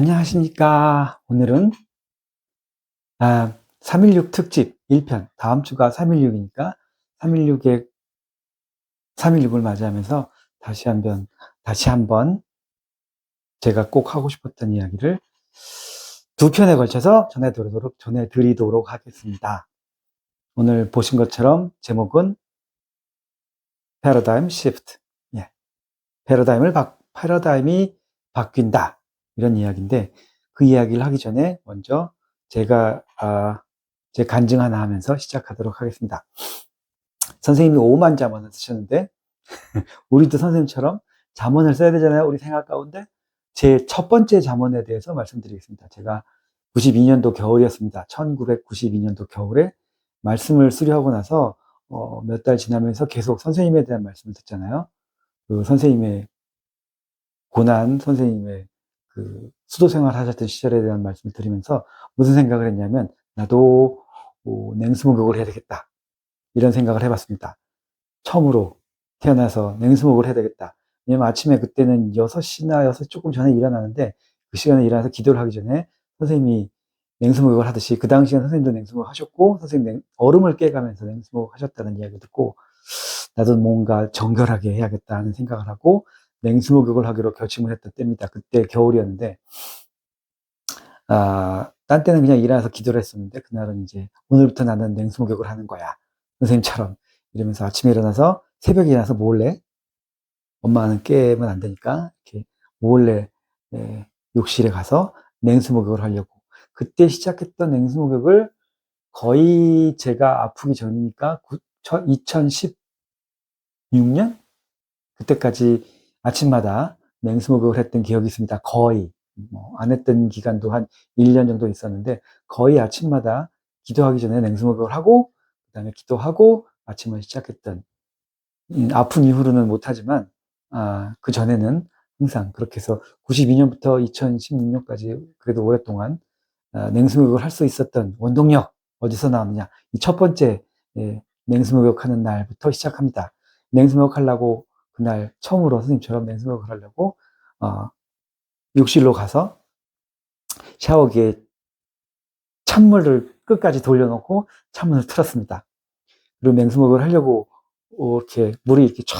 안녕하십니까. 오늘은 아, 316 특집 1편. 다음 주가 316이니까 316의 316을 맞이하면서 다시 한번 다시 한번 제가 꼭 하고 싶었던 이야기를 두 편에 걸쳐서 전해 드리도록 전해 드리도록 하겠습니다. 오늘 보신 것처럼 제목은 패러다임 시프트. 예. 패러다임을 바, 패러다임이 바뀐다. 이런 이야기인데 그 이야기를 하기 전에 먼저 제가 아, 제 간증 하나 하면서 시작하도록 하겠습니다. 선생님이 5만 자문을 쓰셨는데 우리도 선생님처럼 자문을 써야 되잖아요. 우리 생각 가운데 제 첫 번째 자문에 대해서 말씀드리겠습니다. 제가 92년도 겨울이었습니다. 1992년도 겨울에 말씀을 수료하고 나서 어, 몇 달 지나면서 계속 선생님에 대한 말씀을 듣잖아요. 그 선생님의 고난, 선생님의 그 수도 생활 하셨던 시절에 대한 말씀을 드리면서 무슨 생각을 했냐면 나도 뭐 냉수 목욕을 해야 되겠다. 이런 생각을 해봤습니다. 처음으로 태어나서 냉수 목욕을 해야 되겠다. 왜냐면 아침에 그때는 6시나 6시 조금 전에 일어나는데 그 시간에 일어나서 기도를 하기 전에 선생님이 냉수 목욕을 하듯이 그 당시에 선생님도 냉수 목욕 하셨고 선생님 냉, 얼음을 깨가면서 냉수 목욕 하셨다는 이야기 듣고 나도 뭔가 정결하게 해야겠다 하는 생각을 하고 냉수 목욕을 하기로 결심을 했던 때입니다. 그때 겨울이었는데 아, 딴 때는 그냥 일어나서 기도를 했었는데 그날은 이제 오늘부터 나는 냉수 목욕을 하는 거야. 선생님처럼 이러면서 아침에 일어나서 새벽에 일어나서 몰래 엄마는 깨면 안 되니까 이렇게 몰래 예, 욕실에 가서 냉수 목욕을 하려고 그때 시작했던 냉수 목욕을 거의 제가 아프기 전이니까 2016년 그때까지 아침마다 냉수 목욕을 했던 기억이 있습니다. 거의 뭐 안 했던 기간도 한 1년 정도 있었는데 거의 아침마다 기도하기 전에 냉수 목욕을 하고 그다음에 기도하고 아침을 시작했던 음, 아픈 이후로는 못하지만 아, 그 전에는 항상 그렇게 해서 92년부터 2016년까지 그래도 오랫동안 아, 냉수 목욕을 할 수 있었던 원동력 어디서 나왔느냐 이 첫 번째 예, 냉수 목욕하는 날부터 시작합니다. 냉수 목욕하려고 그날 처음으로 선생님처럼 냉수 목욕을 하려고 어, 욕실로 가서 샤워기에 찬물을 끝까지 돌려놓고 찬물을 틀었습니다. 그리고 냉수목을 하려고 이렇게 물이 이렇게 쫙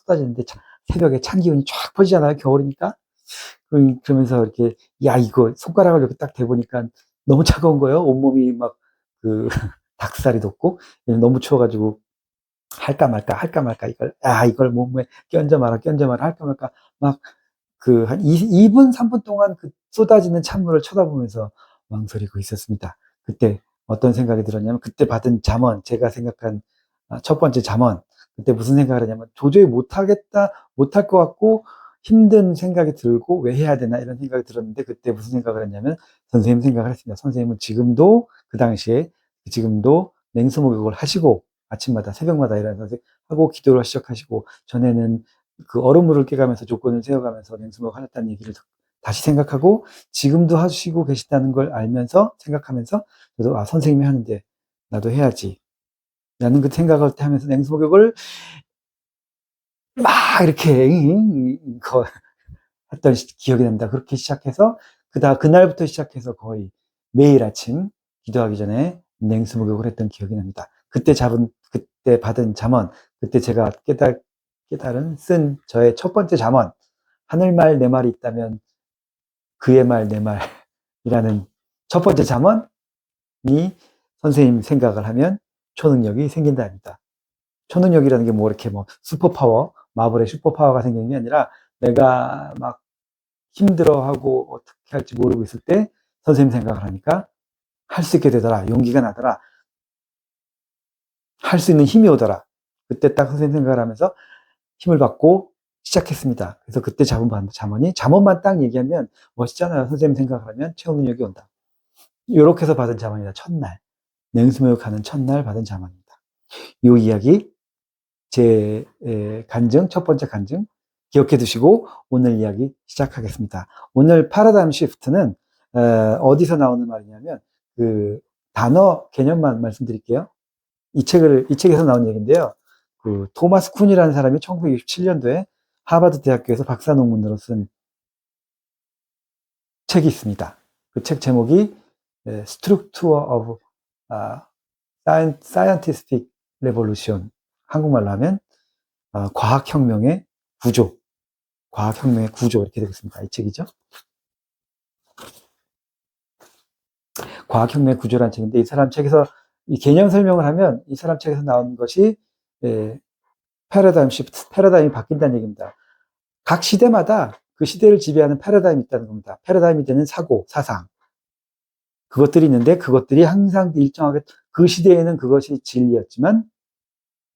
쏟아지는데 새벽에 찬 기운이 쫙 퍼지잖아요. 겨울이니까. 그러면서 이렇게 야 이거 손가락을 이렇게 딱 대보니까 너무 차가운 거예요. 온몸이 막 그 닭살이 돋고 너무 추워가지고 할까 말까 할까 말까 이걸 아 이걸 몸에 껴얹어 말아 껴얹어 말아 할까 말까 막 그 한 2분, 3분 동안 그 쏟아지는 찬물을 쳐다보면서 망설이고 있었습니다. 그때 어떤 생각이 들었냐면 그때 받은 잠언, 제가 생각한 아, 첫 번째 잠언, 그때 무슨 생각을 했냐면 도저히 못하겠다, 못할 것 같고 힘든 생각이 들고 왜 해야 되나 이런 생각이 들었는데 그때 무슨 생각을 했냐면 선생님 생각을 했습니다. 선생님은 지금도 그 당시에 지금도 냉수 목욕을 하시고 아침마다 새벽마다 일어나서 하고 기도를 시작하시고 전에는 그 얼음물을 깨가면서 조건을 세워가면서 냉수목 하셨다는 얘기를 다시 생각하고 지금도 하시고 계시다는 걸 알면서 생각하면서 저도 아 선생님이 하는데 나도 해야지 라는 그 생각을 하면서 냉수 목욕을 막 이렇게 거 했던 기억이 납니다. 그렇게 시작해서 그다 그날부터 시작해서 거의 매일 아침 기도하기 전에 냉수 목욕을 했던 기억이 납니다. 그때 잡은 그때 받은 잠언 그때 제가 깨달 깨달은 쓴 저의 첫 번째 잠언 하늘말 내 말이 있다면 그의 말 내 말이라는 첫 번째 잠언이 선생님 생각을 하면 초능력이 생긴다입니다. 초능력이라는 게 뭐 이렇게 뭐 슈퍼파워, 마블의 슈퍼파워가 생기는 게 아니라 내가 막 힘들어하고 어떻게 할지 모르고 있을 때 선생님 생각을 하니까 할 수 있게 되더라. 용기가 나더라. 할 수 있는 힘이 오더라. 그때 딱 선생님 생각을 하면서 힘을 받고 시작했습니다. 그래서 그때 잡은 잠언이 잠언만 딱 얘기하면 멋있잖아요. 선생님 생각을 하면 체험능력이 온다. 이렇게 해서 받은 잠언이다. 첫날. 냉수목욕하는 첫날 받은 잠언입니다. 이 이야기 제 간증, 첫 번째 간증 기억해 두시고 오늘 이야기 시작하겠습니다. 오늘 파라다임 시프트는 어디서 나오는 말이냐면 그 단어 개념만 말씀드릴게요. 이 책을 이 책에서 나온 얘기인데요. 그 토마스 쿤이라는 사람이 1967년도에 하버드 대학교에서 박사 논문으로 쓴 책이 있습니다. 그 책 제목이 예, Structure of 아, Scien- Scientific Revolution 한국말로 하면 아, 과학혁명의 구조, 과학혁명의 구조 이렇게 되겠습니다. 이 책이죠. 과학혁명의 구조라는 책인데 이 사람 책에서 이 개념 설명을 하면 이 사람 책에서 나온 것이 예, 패러다임 시프트, 패러다임이 바뀐다는 얘기입니다. 각 시대마다 그 시대를 지배하는 패러다임이 있다는 겁니다. 패러다임이 되는 사고, 사상. 그것들이 있는데 그것들이 항상 일정하게 그 시대에는 그것이 진리였지만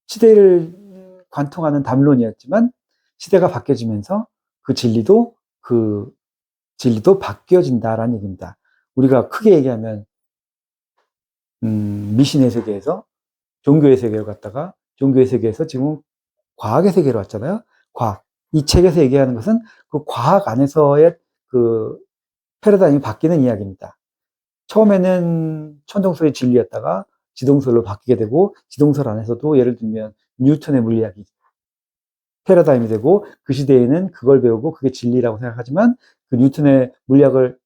시대를 관통하는 담론이었지만 시대가 바뀌어지면서 그 진리도 그 진리도 바뀌어진다라는 얘기입니다. 우리가 크게 얘기하면 음, 미신의 세계에서 종교의 세계로 갔다가 종교의 세계에서 지금 과학의 세계로 왔잖아요. 과학. 이 책에서 얘기하는 것은 그 과학 안에서의 그 패러다임이 바뀌는 이야기입니다. 처음에는 천동설이 진리였다가 지동설로 바뀌게 되고 지동설 안에서도 예를 들면 뉴턴의 물리학이 패러다임이 되고 그 시대에는 그걸 배우고 그게 진리라고 생각하지만 그 뉴턴의 물리학을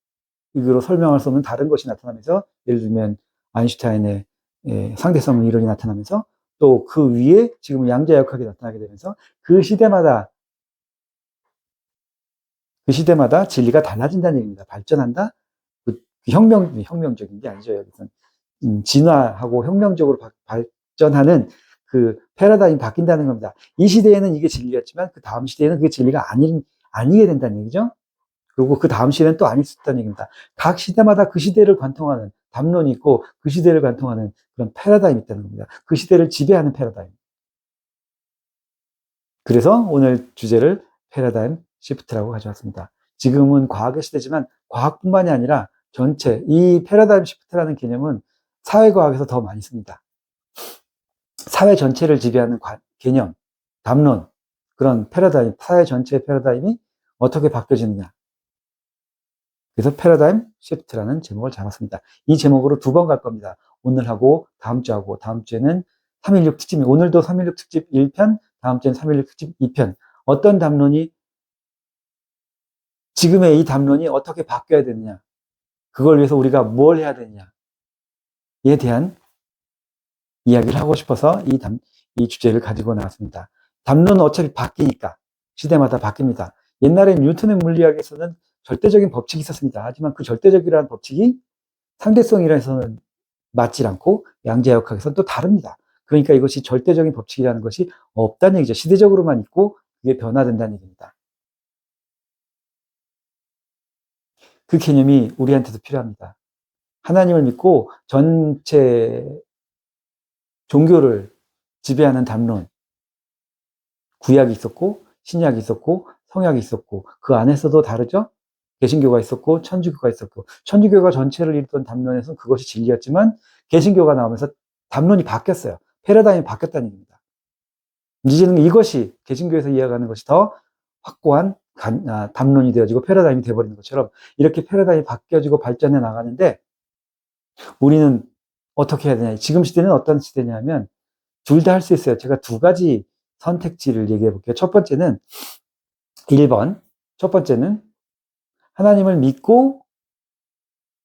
이거로 설명할 수 없는 다른 것이 나타나면서 예를 들면 아인슈타인의 예, 상대성 이론이 나타나면서 또 그 위에 지금 양자역학이 나타나게 되면서 그 시대마다 그 시대마다 진리가 달라진다는 얘기입니다. 발전한다? 그 혁명, 혁명적인 게 아니죠. 여기서는. 음, 진화하고 혁명적으로 바- 발전하는 그 패러다임이 바뀐다는 겁니다. 이 시대에는 이게 진리였지만 그 다음 시대에는 그게 진리가 아니, 아니게 된다는 얘기죠. 그리고 그 다음 시대는 또 아닐 수 있다는 얘기입니다. 각 시대마다 그 시대를 관통하는 담론이 있고 그 시대를 관통하는 그런 패러다임이 있다는 겁니다. 그 시대를 지배하는 패러다임. 그래서 오늘 주제를 패러다임 시프트라고 가져왔습니다. 지금은 과학의 시대지만 과학뿐만이 아니라 전체 이 패러다임 시프트라는 개념은 사회과학에서 더 많이 씁니다. 사회 전체를 지배하는 관- 개념, 담론, 그런 패러다임, 사회 전체의 패러다임이 어떻게 바뀌어지느냐. 그래서 패러다임 시프트라는 제목을 잡았습니다. 이 제목으로 두 번 갈 겁니다. 오늘하고 다음 주하고 다음 주에는 316 특집, 오늘도 316 특집 1편, 다음 주에는 316 특집 2편. 어떤 담론이 지금의 이 담론이 어떻게 바뀌어야 되느냐. 그걸 위해서 우리가 뭘 해야 되느냐에 대한 이야기를 하고 싶어서 이 담, 이 주제를 가지고 나왔습니다. 담론은 어차피 바뀌니까 시대마다 바뀝니다. 옛날에 뉴턴의 물리학에서는 절대적인 법칙이 있었습니다. 하지만 그 절대적이라는 법칙이 상대성이라서는 맞질 않고 양자역학에서는 또 다릅니다. 그러니까 이것이 절대적인 법칙이라는 것이 없다는 얘기죠. 시대적으로만 있고 그게 변화된다는 얘기입니다. 그 개념이 우리한테도 필요합니다. 하나님을 믿고 전체 종교를 지배하는 담론, 구약이 있었고, 신약이 있었고, 성약이 있었고, 그 안에서도 다르죠? 개신교가 있었고, 천주교가 있었고, 천주교가 전체를 이루던 담론에서는 그것이 진리였지만, 개신교가 나오면서 담론이 바뀌었어요. 패러다임이 바뀌었다는 얘기입니다. 이제는 이것이, 개신교에서 이해하는 것이 더 확고한 간- 아, 담론이 되어지고 패러다임이 되어버리는 것처럼, 이렇게 패러다임이 바뀌어지고 발전해 나가는데, 우리는 어떻게 해야 되냐. 지금 시대는 어떤 시대냐면, 둘 다 할 수 있어요. 제가 두 가지 선택지를 얘기해 볼게요. 첫 번째는 1번. 첫 번째는 하나님을 믿고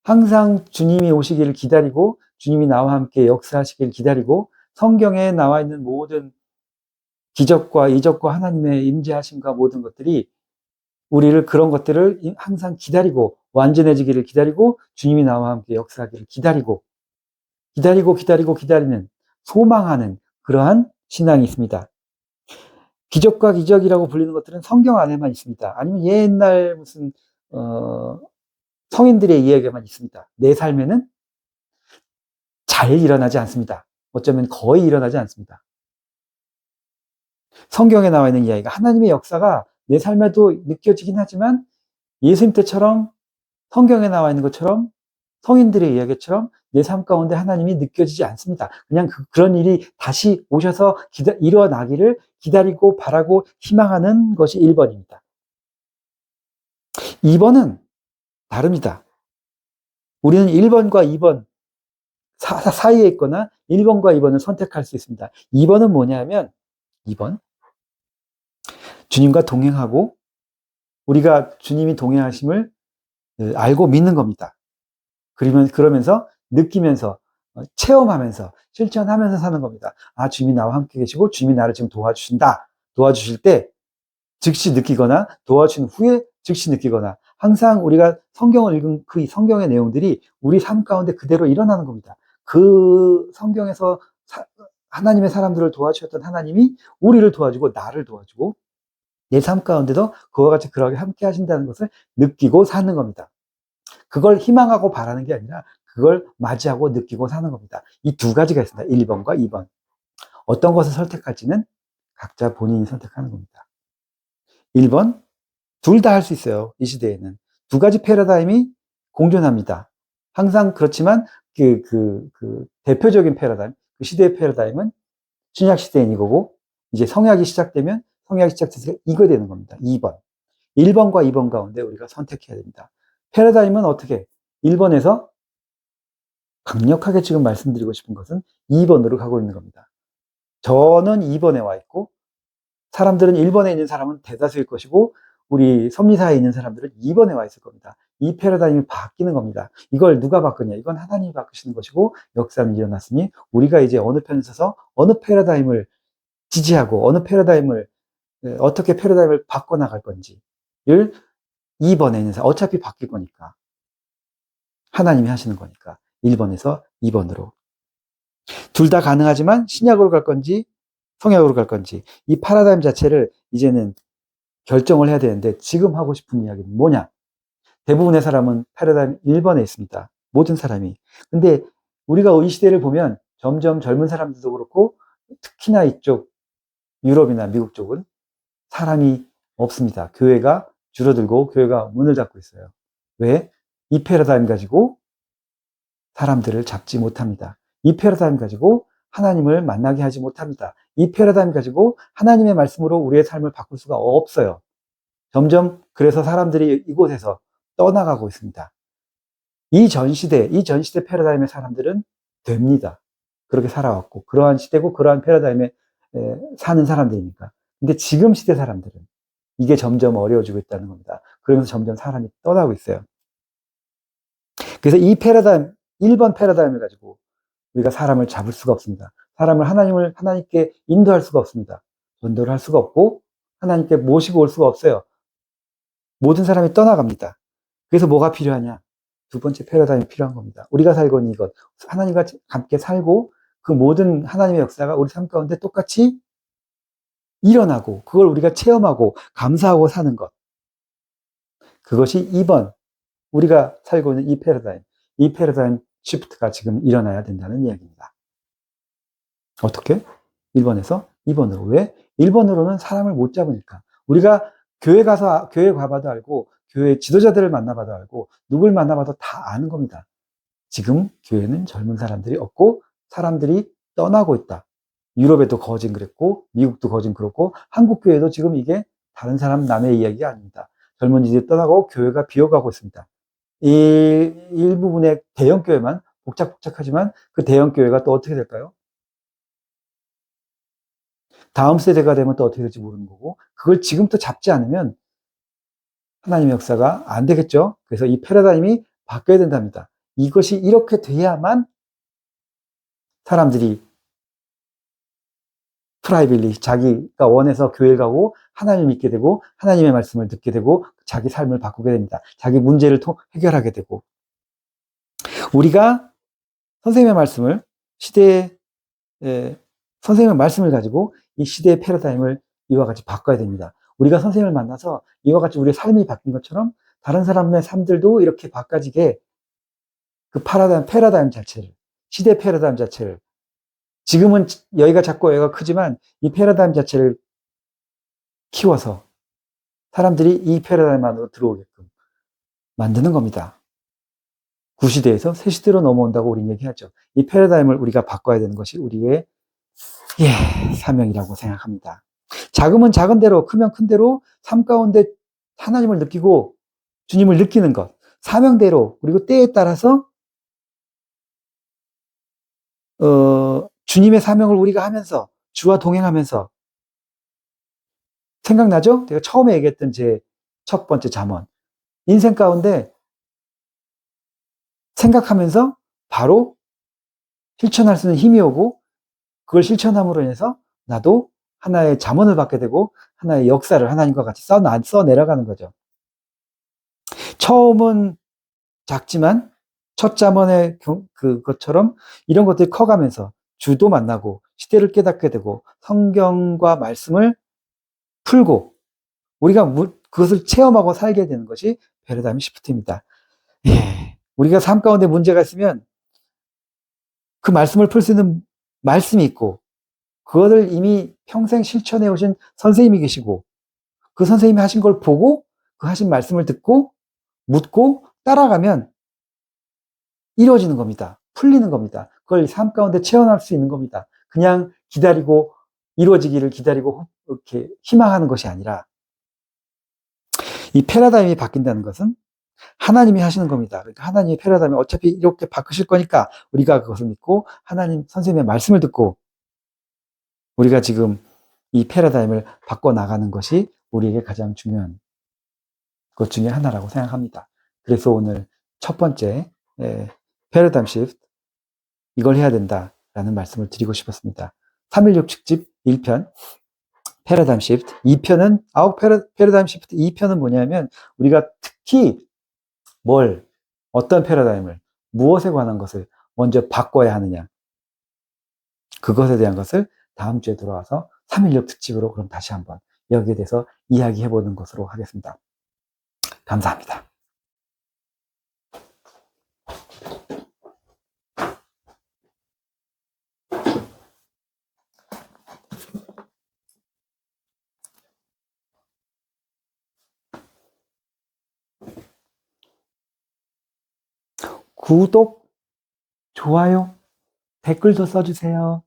항상 주님이 오시기를 기다리고 주님이 나와 함께 역사하시기를 기다리고 성경에 나와 있는 모든 기적과 이적과 하나님의 임재하심과 모든 것들이 우리를 그런 것들을 항상 기다리고 완전해지기를 기다리고 주님이 나와 함께 역사하기를 기다리고 기다리고 기다리고 기다리는 소망하는 그러한 신앙이 있습니다. 기적과 기적이라고 불리는 것들은 성경 안에만 있습니다. 아니면 옛날 무슨 어, 성인들의 이야기만 있습니다. 내 삶에는 잘 일어나지 않습니다. 어쩌면 거의 일어나지 않습니다. 성경에 나와 있는 이야기가 하나님의 역사가 내 삶에도 느껴지긴 하지만 예수님 때처럼 성경에 나와 있는 것처럼 성인들의 이야기처럼 내 삶 가운데 하나님이 느껴지지 않습니다. 그냥 그, 런 일이 다시 오셔서 기다, 일어나기를 기다리고 바라고 희망하는 것이 1번입니다. 2번은 다릅니다. 우리는 1번과 2번 사, 사이에 있거나 1번과 2번을 선택할 수 있습니다. 2번은 뭐냐면 2번 주님과 동행하고 우리가 주님이 동행하심을 예, 알고 믿는 겁니다. 그러면, 그러면서 느끼면서 어, 체험하면서 실천하면서 사는 겁니다. 아, 주님이 나와 함께 계시고 주님이 나를 지금 도와주신다. 도와주실 때 즉시 느끼거나 도와주신 후에 즉시 느끼거나 항상 우리가 성경을 읽은 그 성경의 내용들이 우리 삶 가운데 그대로 일어나는 겁니다. 그 성경에서 사, 하나님의 사람들을 도와주셨던 하나님이 우리를 도와주고 나를 도와주고 내 삶 가운데도 그와 같이 그러하게 함께 하신다는 것을 느끼고 사는 겁니다. 그걸 희망하고 바라는 게 아니라 그걸 맞이하고 느끼고 사는 겁니다. 이 두 가지가 있습니다. 1번과 2번. 어떤 것을 선택할지는 각자 본인이 선택하는 겁니다. 1번, 둘 다 할 수 있어요. 이 시대에는. 두 가지 패러다임이 공존합니다. 항상 그렇지만 그, 그, 그 대표적인 패러다임, 그 시대의 패러다임은 신약 시대인 이거고, 이제 성약이 시작되면 성약이 시작돼서 이거 되는 겁니다. 2번. 1번과 2번 가운데 우리가 선택해야 됩니다. 패러다임은 어떻게? 1번에서 강력하게 지금 말씀드리고 싶은 것은 2번으로 가고 있는 겁니다. 저는 2번에 와 있고, 사람들은 1번에 있는 사람은 대다수일 것이고, 우리 섭리사에 있는 사람들은 2번에 와 있을 겁니다. 이 패러다임이 바뀌는 겁니다. 이걸 누가 바꾸냐? 이건 하나님이 바꾸시는 것이고, 역사는 일어났으니, 우리가 이제 어느 편에 서서 어느 패러다임을 지지하고, 어느 패러다임을, 어떻게 패러다임을 바꿔나갈 건지를 2번에 있는 사람, 어차피 바뀔 거니까. 하나님이 하시는 거니까. 1번에서 2번으로. 둘 다 가능하지만 신약으로 갈 건지 성약으로 갈 건지 이 파라다임 자체를 이제는 결정을 해야 되는데 지금 하고 싶은 이야기는 뭐냐? 대부분의 사람은 파라다임 1번에 있습니다. 모든 사람이. 근데 우리가 이 시대를 보면 점점 젊은 사람들도 그렇고 특히나 이쪽 유럽이나 미국 쪽은 사람이 없습니다. 교회가 줄어들고 교회가 문을 닫고 있어요. 왜? 이 패러다임 가지고 사람들을 잡지 못합니다. 이 패러다임 가지고 하나님을 만나게 하지 못합니다. 이 패러다임 가지고 하나님의 말씀으로 우리의 삶을 바꿀 수가 없어요. 점점 그래서 사람들이 이곳에서 떠나가고 있습니다. 이 전 시대, 이 전 시대 패러다임의 사람들은 됩니다. 그렇게 살아왔고, 그러한 시대고, 그러한 패러다임에 사는 사람들이니까. 근데 지금 시대 사람들은 이게 점점 어려워지고 있다는 겁니다. 그러면서 점점 사람이 떠나고 있어요. 그래서 이 패러다임, 1번 패러다임을 가지고 우리가 사람을 잡을 수가 없습니다. 사람을 하나님을 하나님께 인도할 수가 없습니다. 전도를 할 수가 없고 하나님께 모시고 올 수가 없어요. 모든 사람이 떠나갑니다. 그래서 뭐가 필요하냐? 두 번째 패러다임이 필요한 겁니다. 우리가 살고 있는 이것, 하나님과 함께 살고 그 모든 하나님의 역사가 우리 삶 가운데 똑같이 일어나고 그걸 우리가 체험하고 감사하고 사는 것. 그것이 2번 우리가 살고 있는 이 패러다임, 이 패러다임 시프트가 지금 일어나야 된다는 이야기입니다. 어떻게? 1번에서 2번으로. 왜? 1번으로는 사람을 못 잡으니까. 우리가 교회 가서, 교회 가봐도 알고, 교회 지도자들을 만나봐도 알고, 누굴 만나봐도 다 아는 겁니다. 지금 교회는 젊은 사람들이 없고, 사람들이 떠나고 있다. 유럽에도 거진 그랬고, 미국도 거진 그렇고, 한국 교회도 지금 이게 다른 사람 남의 이야기가 아닙니다. 젊은이들이 떠나고 교회가 비어가고 있습니다. 이 일부분의 대형 교회만 복잡복잡하지만 그 대형 교회가 또 어떻게 될까요? 다음 세대가 되면 또 어떻게 될지 모르는 거고 그걸 지금부터 잡지 않으면 하나님의 역사가 안 되겠죠. 그래서 이 패러다임이 바뀌어야 된답니다. 이것이 이렇게 돼야만 사람들이 프라이빌리 자기가 원해서 교회 가고 하나님을 믿게 되고 하나님의 말씀을 듣게 되고 자기 삶을 바꾸게 됩니다. 자기 문제를 해결하게 되고 우리가 선생님의 말씀을 시대의 선생님의 말씀을 가지고 이 시대의 패러다임을 이와 같이 바꿔야 됩니다. 우리가 선생님을 만나서 이와 같이 우리의 삶이 바뀐 것처럼 다른 사람의 삶들도 이렇게 바꿔지게 그 파라다임, 패러다임 자체를, 시대 패러다임 자체를 지금은 여기가 작고 여기가 크지만 이 패러다임 자체를 키워서 사람들이 이 패러다임 안으로 들어오게끔 만드는 겁니다. 구시대에서 새시대로 넘어온다고 우리는 얘기하죠. 이 패러다임을 우리가 바꿔야 되는 것이 우리의 예, 사명이라고 생각합니다. 작으면 작은 대로, 크면 큰 대로 삶 가운데 하나님을 느끼고 주님을 느끼는 것. 사명대로, 그리고 때에 따라서, 어, 주님의 사명을 우리가 하면서, 주와 동행하면서, 생각나죠? 제가 처음에 얘기했던 제 첫 번째 잠언. 인생 가운데 생각하면서 바로 실천할 수 있는 힘이 오고 그걸 실천함으로 인해서 나도 하나의 자문을 받게 되고 하나의 역사를 하나님과 같이 써, 써 내려가는 거죠. 처음은 작지만 첫 자문의 경- 그것처럼 이런 것들이 커가면서 주도 만나고 시대를 깨닫게 되고 성경과 말씀을 풀고 우리가 무- 그것을 체험하고 살게 되는 것이 베르다임 시프트입니다. 예, 우리가 삶 가운데 문제가 있으면 그 말씀을 풀 수 있는 말씀이 있고 그것을 이미 평생 실천해 오신 선생님이 계시고 그 선생님이 하신 걸 보고 그 하신 말씀을 듣고 묻고 따라가면 이루어지는 겁니다. 풀리는 겁니다. 그걸 삶 가운데 체험할 수 있는 겁니다. 그냥 기다리고 이루어지기를 기다리고 이렇게 희망하는 것이 아니라 이 패러다임이 바뀐다는 것은 하나님이 하시는 겁니다. 그러니까 하나님의 패러다임이 어차피 이렇게 바꾸실 거니까 우리가 그것을 믿고 하나님 선생님의 말씀을 듣고 우리가 지금 이 패러다임을 바꿔 나가는 것이 우리에게 가장 중요한 것 중에 하나라고 생각합니다. 그래서 오늘 첫 번째 패러다임 시프트 이걸 해야 된다라는 말씀을 드리고 싶었습니다. 316 특집 1편 패러다임 시프트 2편은 아웃 패러, 패러다임 시프트 2편은 뭐냐면 우리가 특히 뭘 어떤 패러다임을 무엇에 관한 것을 먼저 바꿔야 하느냐 그것에 대한 것을 다음 주에 돌아와서 316 특집으로 그럼 다시 한번 여기에 대해서 이야기해 보는 것으로 하겠습니다. 감사합니다. 구독, 좋아요, 댓글도 써주세요.